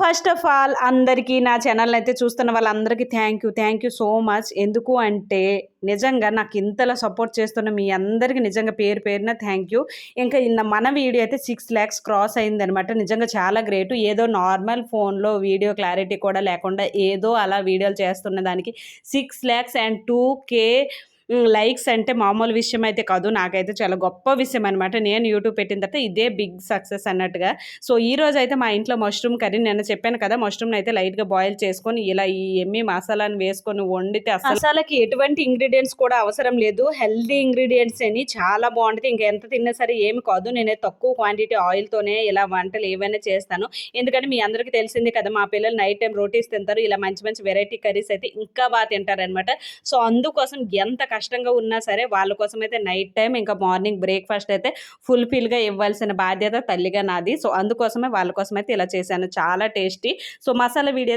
First of all అందరికీ నా channel అయితే చూస్తున్న వాళ్ళందరికీ thank you thank you so much ఎందుకు అంటే నిజంగా నాకు ఇంతలా సపోర్ట్ చేస్తున్న మీ అందరికీ నిజంగా పేరు పేరున థ్యాంక్ యూ ఇంకా ఇన్న మన వీడియో అయితే సిక్స్ ల్యాక్స్ క్రాస్ అయిందనమాట నిజంగా చాలా గ్రేట్ ఏదో నార్మల్ ఫోన్లో వీడియో క్లారిటీ కూడా లేకుండా ఏదో అలా వీడియోలు చేస్తున్న దానికి six lakhs and two K likes అంటే మామూలు విషయం అయితే కాదు. నాకైతే చాలా గొప్ప విషయం అనమాట నేను యూట్యూబ్ పెట్టిన తర్వాత ఇదే బిగ్ సక్సెస్ అన్నట్టుగా. సో ఈ రోజు అయితే మా ఇంట్లో మష్రూమ్ కర్రీ నేను చెప్పాను కదా మష్రూమ్ అయితే లైట్గా బాయిల్ చేసుకొని ఇలా ఈ ఎమ్మి మసాలాను వేసుకొని వండితే మసాలాకి ఎటువంటి ఇంగ్రీడియంట్స్ కూడా అవసరం లేదు. హెల్దీ ఇంగ్రీడియంట్స్ అని చాలా బాగుంటుంది. ఇంకా ఎంత తిన్నా సరే ఏమి కాదు. నేను తక్కువ క్వాంటిటీ ఆయిల్తోనే ఇలా వంటలు ఏవైనా చేస్తాను. ఎందుకంటే మీ అందరికీ తెలిసింది కదా మా పిల్లలు నైట్ టైం రోటీస్ తింటారు. ఇలా మంచి మంచి వెరైటీ కర్రీస్ అయితే ఇంకా బాగా తింటారనమాట సో అందుకోసం ఎంత కష్టంగా ఉన్నా సరే వాళ్ళ కోసం అయితే నైట్ టైం ఇంకా మార్నింగ్ బ్రేక్ఫాస్ట్ అయితే ఫుల్ఫిల్గా ఇవ్వాల్సిన బాధ్యత తల్లిగా నాది. సో అందుకోసమే వాళ్ళ కోసం అయితే ఇలా చేశాను. చాలా టేస్టీ. So masala video